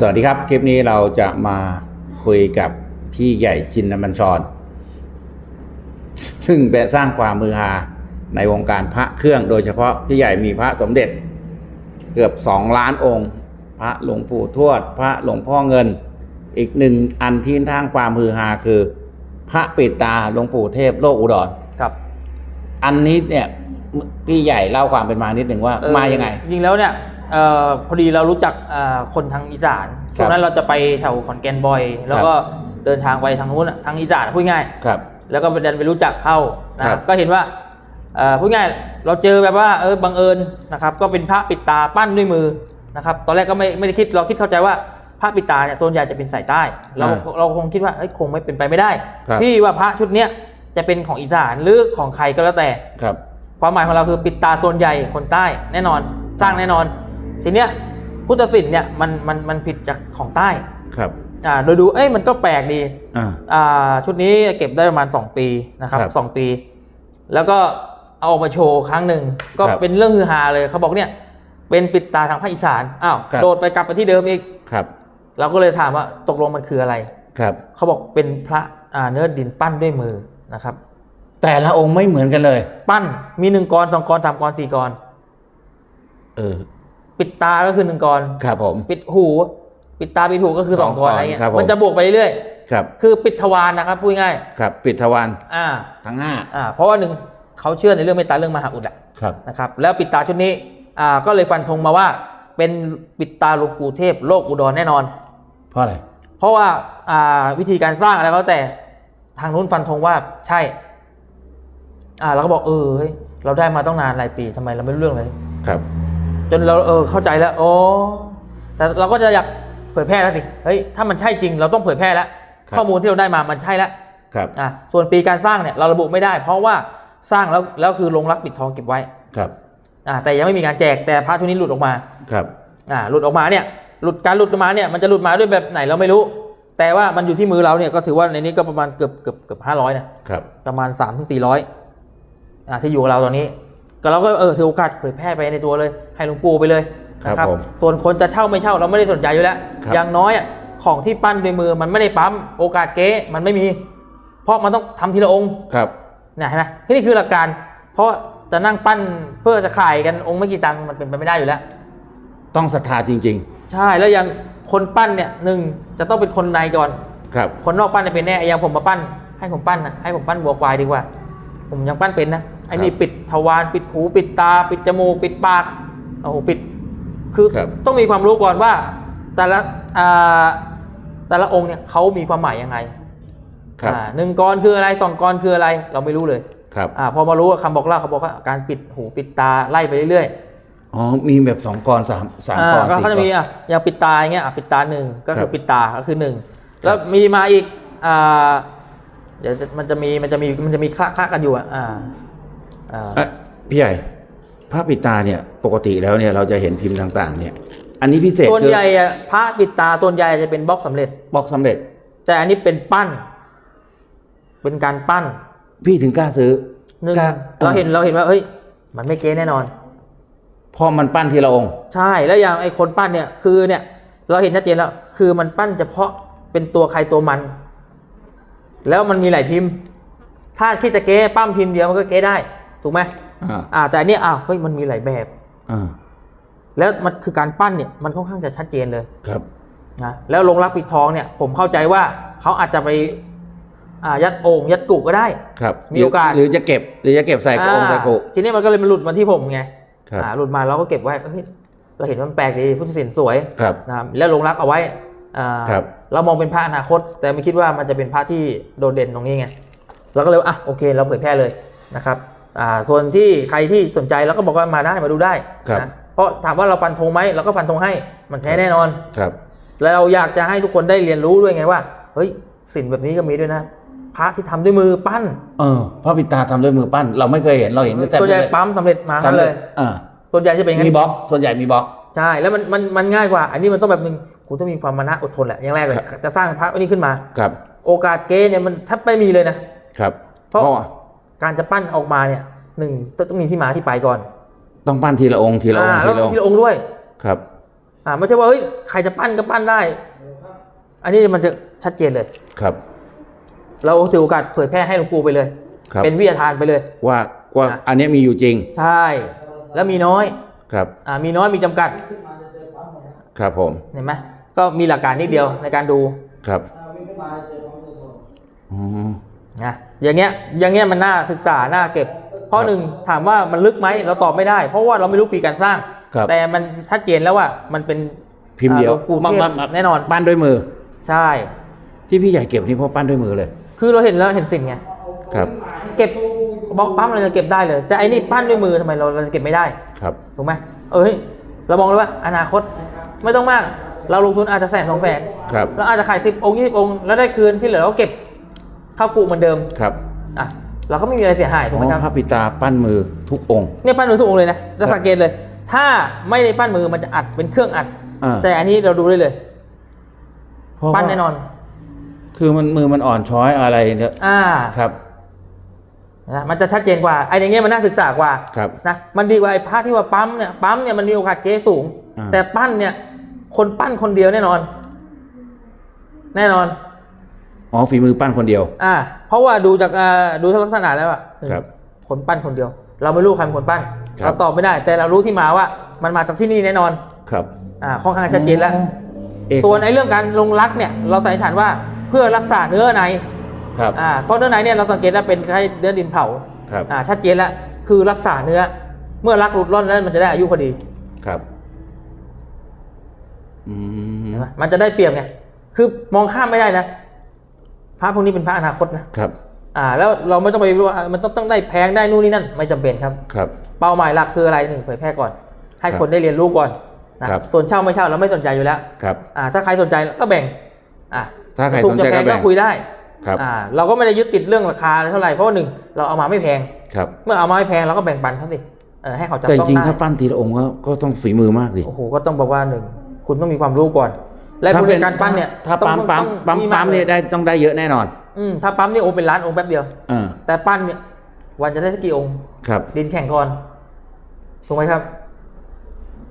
สวัสดีครับ คลิปนี้เราจะมาคุยกับพี่ใหญ่ชินบัญชร ซึ่งเป็นสร้างความมือฮาในวงการพระเครื่องโดยเฉพาะพี่ใหญ่มีพระสมเด็จ เกือบสองล้านองค์ พระหลวงปู่ทวด พระหลวงพ่อเงิน อีกหนึ่งอันที่ทางความมือฮาคือ พระปิดตาหลวงปู่เทพโลกอุดรครับ อันนี้เนี่ยพี่ใหญ่เล่าความเป็นมานิดหนึ่งว่าเอ่อมายังไงจริงๆแล้วเนี่ย เอ่อพอดีเรารู้จักเอ่อคนทางอีสานครับช่วงนั้นเราจะไปแถวขอนแก่นบ่อย แล้วก็เดินทางไปทางนู้นอะทางอีสานพูดง่าย ครับ แล้วก็ไปเดินไปรู้จักเข้านะคครัรับบก็เห็นว่าเอ่อพูดง่ายเราเจอแบบว่าเออบังเอิญนะครับ ก็เป็นพระปิดตาปั้นด้วยมือนะครับ ตอนแรกก็ไม่ไม่ได้คิดเราคิดเข้าใจว่าพระปิดตาเนี่ยส่วนใหญ่จะเป็นสายใต้ เราอ่าเราคงคิดว่าเอ้ยคงไม่เป็นไปไม่ได้ ครับ ที่ว่าพระชุดเนี้ยจะเป็นของอีสานหรือของใครก็แล้วแต่ ครับ ความหมายของเราคือปิดตาโซนใหญ่คนใต้แน่นอนสร้างแน่นอน ทีเนี้ยพุทธศิลป์เนี่ยมันมันมันผิดจากของใต้ครับอ่าโดยดูเอ้ยมันก็แปลกดีอ่าอ่าชุดนี้เก็บได้ประมาณ 2 ปีนะครับครับสองปี แล้วก็เอาออกมาโชว์ครั้งหนึ่งก็ครับเป็นเรื่องฮือฮาเลยเขาบอกเนี่ยเป็นปิดตาทางภาคอีสานอ้าวครับโดดไปกลับไปที่เดิมอีกครับ เราก็เลยถามว่าตกลงมันคืออะไรครับเขาบอกเป็นพระอ่าเนื้อดินปั้นด้วยมือนะครับ แต่ละองค์ไม่เหมือนกันเลย ปั้นมีหนึ่งกรสองกรสามกรสี่กรเออ ปิดตาก็คือหนึ่งกรครับผม ปิดหู ปิดตาปิดหูก็คือสสอองงกกรรอะไรเงี้ยครับผม มันจะบวกไปเรื่อยครับๆคือปิดทวารนะครับพูดง่ายครับ ปิดทวารอ่าทั้งห้าอ่าเพราะว่าหนึ่งเขาเชื่อในเรื่องเมตตาเรื่องมหาอุดอะครับ นะครับแล้วปิดตาชุดนี้อ่าก็เลยฟันธงมาว่า เป็นปิดตาหลวงปู่เทพโลกอุดรแน่นอน เพราะอะไรเพราะว่าอ่าวิธีการสร้างอะไรก็แล้วแต่ทางนู้นฟันธงว่าใช่ อ่าเราก็บอกเออเฮ้ยเราได้มาต้องนานหลายปีทำไมเราไม่รู้เรื่องเลย ครับ จนเราเออเข้าใจแล้วโอ้แต่เราก็จะอยากเผยแพร่แล้วสิเฮ้ยถ้ามันใช่จริงเราต้องเผยแพร่แล้วครับข้อมูลที่เราได้มามันใช่แล้วครับอะส่วนปีการสร้างเนี่ยเราระบุไม่ได้ เพราะว่าสร้างแล้วแล้วคือลงรักปิดทองเก็บไว้ครับอ่าแต่ยังไม่มีการแจกแต่พระทุกนี้หลุดออกมาครับอ่าหลุดออกมาเนี่ยหลุดการหลุดออกมาเนี่ยมันจะหลุดมาด้วยแบบไหนเราไม่รู้ แต่ว่ามันอยู่ที่มือเราเนี่ยก็ถือว่าในนี้ก็ประมาณเกือบเกือบเกือบห้าร้อยนะครับประมาณสามถึงสี่ร้อยอ่าที่อยู่กับเราตอนนี้ ก็เราก็เออถือโอกาสเผยแพร่ไปในตัวเลย ให้หลวงปู่ไปเลยครับนะผมส่วนคนจะเช่าไม่เช่าเราไม่ได้สนใจอยู่แล้วครับอย่างน้อยอะของที่ปั้นด้วยมือมันไม่ได้ปั๊มโอกาสเก๊มันไม่มี เพราะมันต้องทำทีละองค์ครับเนี่ยเห็นไหมนี่คือหลักการ เพราะจะนั่งปั้นเพื่อจะขายกันองค์ไม่กี่ตังค์มันเป็นไปไม่ได้อยู่แล้ว ต้องศรัทธาจริงใช่แล้วอย่างคนปั้นเนี่ยหนึ่งจะต้องเป็นคนในก่อนๆครับคนนอกปั้นเนี่ยเป็นแน่อย่างผมมาปั้น ให้ผมปั้นนะให้ผมปั้นบัวควายดีกว่า ผมยังปั้นเป็นนะ ไอ้นี่ปิดทวารปิดหูปิดตา ปิดจมูกปิดปากโอ้โหปิด คือครับต้องมีความรู้ก่อนว่า แต่ละอ่าแต่ละองค์เนี่ยเขามีความหมายยังไงครับอ่าหนึ่งกรคืออะไรสองกรคืออะไร เราไม่รู้เลยครับอ่าพอมารู้ว่าคำบอกเล่าเขาบอกว่าการปิดหูปิดตาไล่ไปเรื่อยอ๋อมีแบบสองกรสามสาๆมอ่ากรก็สี่เขาจะกมีรอะอย่างปิดตาอย่างเงี้ยอะปิดตาหนึ่งก็ครัคืบอปิดตาก็คือหนึ่งแล้วมีมาอีกอ่าเดี๋ยวจะมันจะมีมันจะมีมันจะมีคละคละกันอยู่อะอ่าอ่าเอ๊ะ พี่ใหญ่พระปิดตาเนี่ยปกติแล้วเนี่ยเราจะเห็นพิมพ์ต่างๆ เนี่ย อันนี้พิเศษส่วนคือใหญ่อะพระปิดตาส่วนใหญ่จะเป็นบล็อกสำเร็จบล็อกสำเร็จ แต่อันนี้เป็นปั้น เป็นการปั้น พี่ถึงกล้าซื้อหนึ่งกล้เราเห็นเราเห็นว่าเฮ้ย มันไม่เก๊แน่นอนพอมันปั้นทีละองค์ ใช่แล้วอย่างไอ้คนปั้นเนี่ยคือเนี่ย เราเห็นชัดเจนแล้ว คือมันปั้นเฉพาะเป็นตัวใครตัวมัน แล้วมันมีหลายพิมพ์ ถ้าคิดจะเก๊ปั้มพิมพ์เดียวมันก็เก๊ได้ ถูกไหมอ่าอ่าแต่อันเนี้ยอ้าวเฮ้ยมันมีหลายแบบอ่าแล้วมันคือการปั้นเนี่ยมันค่อนข้างจะชัดเจนเลยครับนะแล้วลงรักปิดทองเนี่ย ผมเข้าใจว่าเขาอาจจะไปอ่ายัดโอ่งยัดกุก็ได้ครับ มีโอกาสหรือจะเก็บหรือจะเก็บใส่กระองค์ใส่กุอ่าทีนี้มันก็เลยมันหลุดมาที่ผมไงครับอ่าหลุดมาเราก็เก็บไว้เฮ้ยเราเห็นว่ามันแปลกดีพุทธศิลป์สวยครับนะครับแล้วลงรักเอาไว้อ่าครับเรามองเป็นพระอนาคต แต่ไม่คิดว่ามันจะเป็นพระที่โดดเด่นตรงนี้ไงเราก็เลยว่าอะโอเค เราเผยแพร่เลยนะครับ อ่าส่วนที่ใครที่สนใจเราก็บอกว่ามาได้มาดูได้ครับนะเพราะถามว่าเราฟันธงไหมเราก็ฟันธงให้มันแท้แน่นอนครับ แล้วเราอยากจะให้ทุกคนได้เรียนรู้ด้วยไงว่า เฮ้ยศิลป์แบบนี้ก็มีด้วยนะพระที่ทำด้วยมือปั้น เออพระปิดตาทำด้วยมือปั้น เราไม่เคยเห็นเราเห็นแต่ส่วนใหญ่ปั๊มสำเร็จมาทั้งนั้นเลยอ่าส่วนใหญ่จะเป็นอย่างมีนั้นบล็อก ส่วนใหญ่มีบล็อกใช่แล้วมันมันมันง่ายกว่า อันนี้มันต้องแบบหนึงกูต้องมีความมานะอดทนแหละอย่างแรกเลยครับจะสร้างพระอันนี้ขึ้นมาครับ โอกาสเก๊เนี่ยมันแทบไม่มีเลยนะครับ เพราะว่า การจะปั้นออกมาเนี่ยหนึ่งต้องมีที่มาที่ไปก่อน ต้องปั้นทีละองค์ทีละองค์อ่าทีแล้วละองค์ทีละองค์ด้วยครับอ่าไม่ใช่ว่าเฮ้ยใครจะปั้นก็ปั้นได้ อันนี้มันจะชัดเจนเลยครับ เราถือโอกาสเผยแพร่ให้หลวงปู่ไปเลยครับเป็นวิทยาทานไปเลย ว่าว่าอะอันเนี้ยมีอยู่จริง ใช่ แล้วมีน้อยครับอ่ามีน้อยมีจำกัด ครับผมเห็นไหมก็มีหลักการนิดเดียวในการดูครับอืม นะอย่างเงี้ยอย่างเงี้ยมันน่าศึกษาน่าเก็บเพราะหนึ่งถามว่ามันลึกไหมเราตอบไม่ได้ เพราะว่าเราไม่รู้ปีการสร้าง ครับแต่มันชัดเจนแล้วว่ามันเป็นพิมพ์เดียวอ่าหลวงปู่เทพมามามา แน่นอนปั้นด้วยมือ ใช่ ที่พี่ใหญ่เก็บนี่เพราะปั้นด้วยมือเลย คือเราเห็นแล้วเห็นสิ่งไงครับ เก็บบล็อกปั๊มเราจะเก็บได้เลย แต่ไอ้นี่ปั้นด้วยมือทำไมเราเราจะเก็บไม่ได้ ครับ ถูกไหมเอ้ยเรามองเลยว่าอนาคตไม่ต้องมาก เราลงทุนอาจจะแสนสองแสนครับเราอาจจะขายสิบองค์ยี่สิบองค์แล้วได้คืนที่เหลือเราก็เก็บ เข้ากุเหมือนเดิมครับอะเราก็ไม่มีอะไรเสียหายถูกไหมครับอ๋อพระปิตาปั้นมือทุกองค์เนี่ยปั้นมือทุกองค์เลยนะจะสังเกตเลย ถ้าไม่ได้ปั้นมือมันจะอัดเป็นเครื่องอัดอ่าแต่อันนี้เราดูได้เลยเพราะว่าปั้นแน่นอน คือมันมือมันอ่อนช้อยอะไรเนี่ยอ่าครับนะมันจะชัดเจนกว่าไอ้อย่างเงี้ยมันน่าศึกษากว่าครับนะมันดีกว่าไอ้พระที่ว่าปั๊มเนี่ยปั๊มเนี่ยมันมีโอกาสเก๊สูงอ่าแต่ปั้นเนี่ย คนปั้นคนเดียวแน่นอน แน่นอน อ๋อฝีมือปั้นคนเดียว อ่า เพราะว่าดูจากอ่าดูลักษณะแล้วอะครับ คนปั้นคนเดียว เราไม่รู้ใครเป็นคนปั้นครับ เราตอบไม่ได้ แต่เรารู้ที่มาว่ามันมาจากที่นี่แน่นอน ครับอ่าค่อนข้างชัดเจนแล้ว เอกส่วนไอ้เรื่องการลงรักเนี่ยเราสันนิษฐานว่าเพื่อรักษาเนื้อในครับอ่าเพราะเนื้อในเนี่ยเราสังเกตแล้วเป็นคล้ายเนื้อดินเผาครับอ่าชัดเจนแล้วคือรักษาเนื้อ เมื่อรักหลุดร่อนแล้วมันจะได้อายุพอดีครับอืมเห็นไหมมันจะได้เปรียบไงคือมองข้ามไม่ได้นะ พระพวกนี้เป็นพระอนาคตนะครับ อ่า แล้วเราไม่ต้องไปว่ามันต้องต้องได้แพงได้นู่นนี่นั่น ไม่จำเป็นครับ ครับ เป้าหมายหลักคืออะไรหนึ่งเผยแพร่ก่อน ให้ครับคนได้เรียนรู้ก่อนนะครับส่วนเช่าไม่เช่าเราไม่สนใจอยู่แล้ว ครับ อ่า ถ้าใครสนใจก็แบ่ง อ่าถ้าใครถูกสนจะใจแพก็งแบ่ก็งคุยได้ครับอ่าเราก็ไม่ได้ยึดติดเรื่องราคาเท่าไหร่เพราะว่าหนึ่งเราเอามาไม่แพงครับเมื่อเอามาไม่แพงเราก็แบ่งปันเขาสิเออให้เขาจับแต่จต้องริงๆได้ถ้าปั้นทีละองค์ก็ก็ต้องฝีมือมากสิโอ้โหก็ต้องบอกว่าหนึ่งคุณต้องมีความรู้ก่อน และถ้าบเป็ริการปั้นเนี่ยถ้าต้องปั๊มปั๊มต้องปั๊มดีปั๊มากมเนี่ยลได้ต้องได้เยอะแน่นอนอืมถ้าปั๊มนี่โอเป็นล้านองค์แป๊บเดียวอ่าแต่ปั้นเนี่ยวันจะได้สักกี่องค์ครับ ดินแข่งก่อนถูกไหมครับ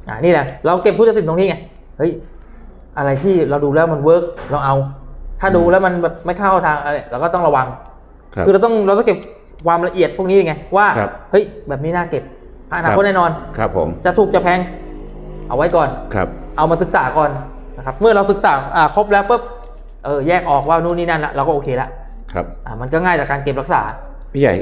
อ่านี่แหละ เราเก็บผู้ตัดสินตรงนี้ไงเฮ้ยอะไรที่เราดูแล้วมันเวิร์กเราเอา ถ้าดูแล้วมันแบบไม่เข้าทางอะไรเราก็ต้องระวังครับคือเราต้องเราต้องเก็บความละเอียดพวกนี้ไงว่าครับเฮ้ยแบบนี้น่าเก็บอนาคตแน่นอน ครับผมจะถูกจะแพง เอาไว้ก่อนครับ เอามาศึกษาก่อน นะครับเมื่อเราศึกษาอ่าครบแล้วปุ๊บเออแยกออกว่านู่นนี่นั่นละเราก็โอเคละครับอ่ามันก็ง่ายจากการเก็บรักษาพี่ใหญ่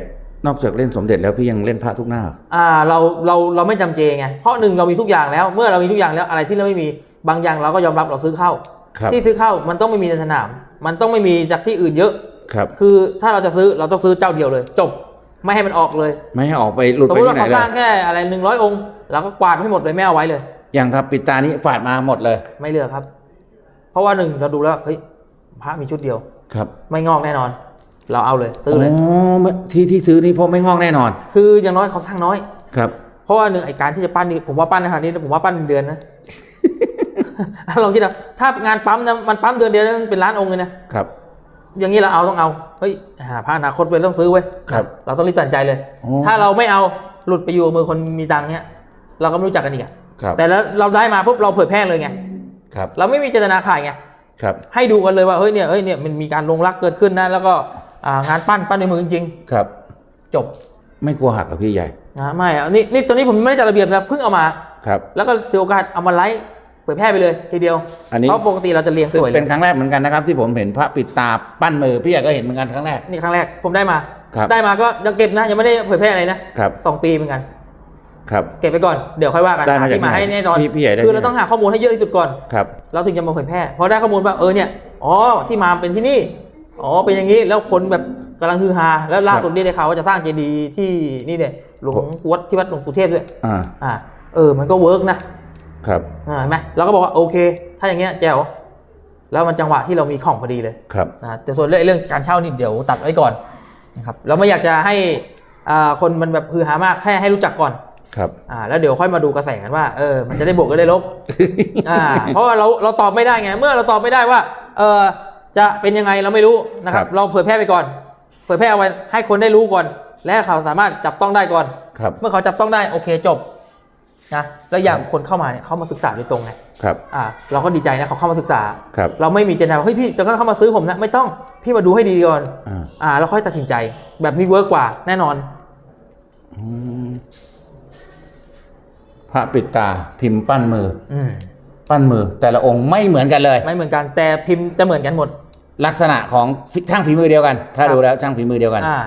นอกจากเล่นสมเด็จแล้วพี่ยังเล่นพระทุกหน้า อ่าเราเราเราไม่จำเจไงเพราะหนึ่งเรามีทุกอย่างแล้ว เมื่อเรามีทุกอย่างแล้วอะไรที่เราไม่มีบางอย่างเราก็ยอมรับเราซื้อเข้าครับที่ซื้อเข้ามันต้องไม่มีในสนาม มันต้องไม่มีจากที่อื่นเยอะครับ คือถ้าเราจะซื้อเราต้องซื้อเจ้าเดียวเลย จบไม่ให้มันออกเลย ไม่ให้ออกไปหลุดสมไปมติที่ว่าไหนเขาเลสร้ายงแค่อะไรหนึ่งร้อยองค์เราก็กวาดให้หมดเลยไม่เอาไว้เลย อย่างครับปิดตานี้ฝาดมาหมดเลย ไม่เหลือครับ เพราะว่าหนึ่งเราดูแล้วเฮ้ยพระมีชุดเดียวครับ ไม่งอกแน่นอน เราเอาเลยซื้อเลยอ๋อไม่ที่ที่ซื้อนี่เพราะไม่งอกแน่นอน คืออย่างน้อยเขาสร้างน้อยครับ เพราะว่าหนึ่งไอการที่จะปั้นนี่ผมว่าปั้นในขนาดนี้ผมว่าปั้นเป็นเดือนนะลองคิดเอาถ้างานปั๊มนะมันปั๊มเดือนเดียวนั้นเป็นล้านองค์เลยนะครับ อย่างนี้เราเอาต้องเอาเฮ้ยหาพระอนาคตไปต้องซื้อเว้ยครับ เราต้องรีบตัดสินใจเลยอ๋อถ้าเราไม่เอาหลุดไปอยู่กับมือคนมีตังค์เนี่ยเราก็ไม่รู้จักกันอีกอะ ครับแต่แล้วเราได้มาปุ๊บเราเผยแพร่เลยไงครับเราไม่มีเจตนาขายไงครับให้ดูกันเลยว่าเฮ้ยเนี่ยเฮ้ยเนี่ยมันมีการลงรักเกิดขึ้นนะแล้วก็อ่างานปั้นปั้นในมือจริงครับๆจบไม่กลัวหักกับพี่ใหญ่นะไม่อะนี่นี่ตัวนี้ผมไม่ได้จัดระเบียบนะเพิ่งเอามาครับ แล้วก็ถือโอกาสเอามาไลฟ์เผยแพร่ไปเลยทีเดียวอันนี้เพราะปกติเราจะเรียงสวยเลเป็ยนครั้งแรกเหมือนกันนะครับที่ผมเห็นพระปิดตาปั้นมือพี่ใหญ่ก็เห็นเหมือนกันครั้งแรกนี่ครั้งแรกผมได้มาครับได้มาก็ยังเก็บนะยังไม่ได้เผยแพร่อะไรนะครับสองปีเหมือนกัน ครับเก็บไปก่อนเดี๋ยวค่อยว่ากันได้มาหจากที่มาไหนให้แน่นอนพี่พี่ใหญ่ได้คือที่เราไหนต้องหาข้อมูลให้เยอะที่สุดก่อนครับเราถึงจะมาเผยแพร่พอได้ข้อมูลว่าเออเนี่ยอ๋อที่มาเป็นที่นี่อ๋อเป็นอย่างนี้แล้วคนแบบกำลังฮือฮาแล้วล่าสุดนี่ได้ข่าวว่าจะสร้างเจดีย์ที่นี่เนี่ยหลวงปู่วัดที่วัดหลวงปู่เทพด้วยอ่าอ่าเออมันก็เวิร์กนะครับอ่าเห็นไหมเราก็บอกว่าโอเค ถ้าอย่างเงี้ยแจ๋วแล้วมันจังหวะที่เรามีของพอดีเลยครับนะแต่ส่วนเรื่องเรื่องการเช่านี่เดี๋ยวตัดไว้ก่อนนะครับเราไม่อยากจะให้อ่าคนมันแบบฮือฮามากแค่ให้รู้จักก่อน ครับอ่าแล้วเดี๋ยวค่อยมาดูกระแสกันว่าเออมันจะได้บวกก็ได้ลบอ่าเพราะว่าเราเราตอบไม่ได้ไง เมื่อเราตอบไม่ได้ว่าเออจะเป็นยังไงเราไม่รู้นะครับครับเราเผยแพร่ไปก่อน เผยแพร่เอาไว้ให้คนได้รู้ก่อน และเขาสามารถจับต้องได้ก่อนครับเมื่อเขาจับต้องได้โอเคจบนะแล้วอย่างคนเข้ามาเนี่ยเขามาศึกษาโดยตรงไงครับอ่าเราก็ดีใจนะเขาเข้ามาศึกษาครับเราไม่มีเจตนาว่าเฮ้ยพี่จะเข้ามาซื้อผมนะไม่ต้องพี่มาดูให้ดีก่อนอ่าอ่าแล้วค่อยตัดสินใจแบบนี้เวิร์กกว่าแน่นอนอืม พระปิดตาพิมพ์ปั้นมืออืมปั้นมือ แต่ละองค์ไม่เหมือนกันเลย ไม่เหมือนกันแต่พิมพ์จะเหมือนกันหมด ลักษณะของช่างฝีมือเดียวกัน ถ้าครับดูแล้วช่างฝีมือเดียวกันอ่า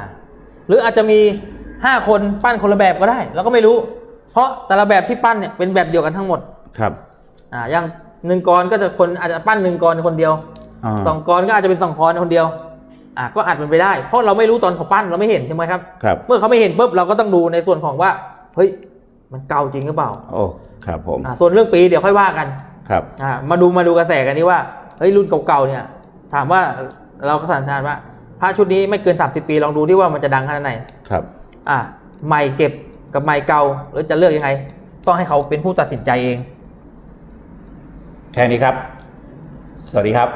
หรืออาจจะมีห้าคนปั้นคนละแบบก็ได้เราก็ไม่รู้ เพราะแต่ละแบบที่ปั้นเนี่ยเป็นแบบเดียวกันทั้งหมดครับอ่าอย่างหนึ่งกรก็จะคนอาจจะปั้นหนึ่งกรคนเดียวอ่าสองกรก็อาจจะเป็นสองกรคนเดียวอ่าก็อาจเป็นไปได้ เพราะเราไม่รู้ตอนเขาปั้นเราไม่เห็นใช่ไหมครับครับเมื่อเขาไม่เห็นปุ๊บเราก็ต้องดูในส่วนของว่า เฮ้ย มันเก่าจริงหรือเปล่าโอ้ครับผมอ่าส่วนเรื่องปีเดี๋ยวค่อยว่ากันครับอ่ามาดูมาดูกระแสกันนี่ว่าเฮ้ยรุ่นเก่าๆเนี่ย ถามว่าเราก็สันนิษฐานว่าพระชุดนี้ไม่เกิน 30 ปีลองดูที่ว่ามันจะดังขนาดไหนครับ อ่าใหม่เก็บกับใหม่เก่าหรือจะเลือกยังไง ต้องให้เขาเป็นผู้ตัดสินใจเอง แค่นี้ครับ สวัสดีครับ